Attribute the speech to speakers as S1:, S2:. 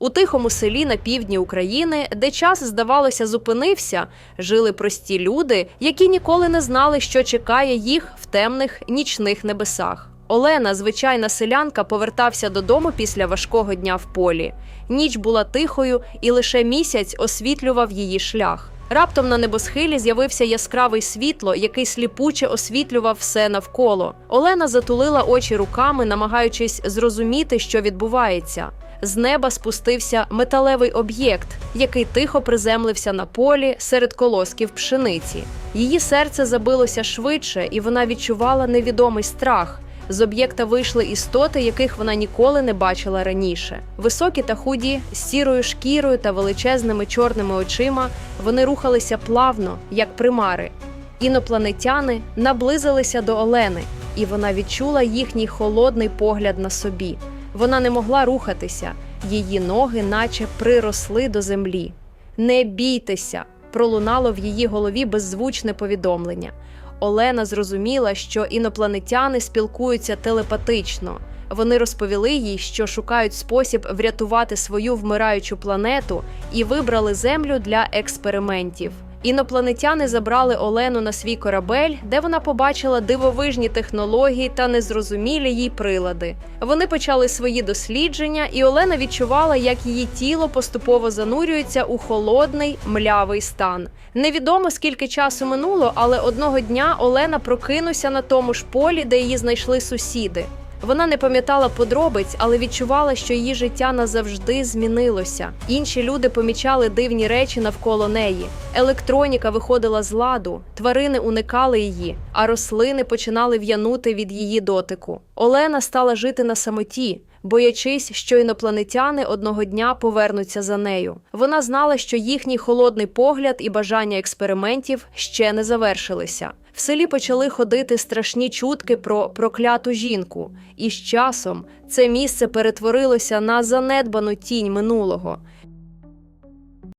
S1: У тихому селі на півдні України, де час, здавалося, зупинився, жили прості люди, які ніколи не знали, що чекає їх в темних нічних небесах. Олена, звичайна селянка, повертався додому після важкого дня в полі. Ніч була тихою, і лише місяць освітлював її шлях. Раптом на небосхилі з'явився яскравий світло, який сліпуче освітлював все навколо. Олена затулила очі руками, намагаючись зрозуміти, що відбувається. З неба спустився металевий об'єкт, який тихо приземлився на полі серед колосків пшениці. Її серце забилося швидше, і вона відчувала невідомий страх. З об'єкта вийшли істоти, яких вона ніколи не бачила раніше. Високі та худі, з сірою шкірою та величезними чорними очима, вони рухалися плавно, як примари. Інопланетяни наблизилися до Олени, і вона відчула їхній холодний погляд на собі. Вона не могла рухатися, її ноги наче приросли до землі. Не бійтеся! пролунало в її голові беззвучне повідомлення. Олена зрозуміла, що інопланетяни спілкуються телепатично. Вони розповіли їй, що шукають спосіб врятувати свою вмираючу планету і вибрали землю для експериментів. Інопланетяни забрали Олену на свій корабель, де вона побачила дивовижні технології та незрозумілі їй прилади. Вони почали свої дослідження, і Олена відчувала, як її тіло поступово занурюється у холодний млявий стан. Невідомо скільки часу минуло, але одного дня Олена прокинувся на тому ж полі, де її знайшли сусіди. Вона не пам'ятала подробиць, але відчувала, що її життя назавжди змінилося. Інші люди помічали дивні речі навколо неї. Електроніка виходила з ладу, тварини уникали її, а рослини починали в'янути від її дотику. Олена стала жити на самоті. Боячись, що інопланетяни одного дня повернуться за нею. Вона знала, що їхній холодний погляд і бажання експериментів ще не завершилися. В селі почали ходити страшні чутки про прокляту жінку, і з часом це місце перетворилося на занедбану тінь минулого.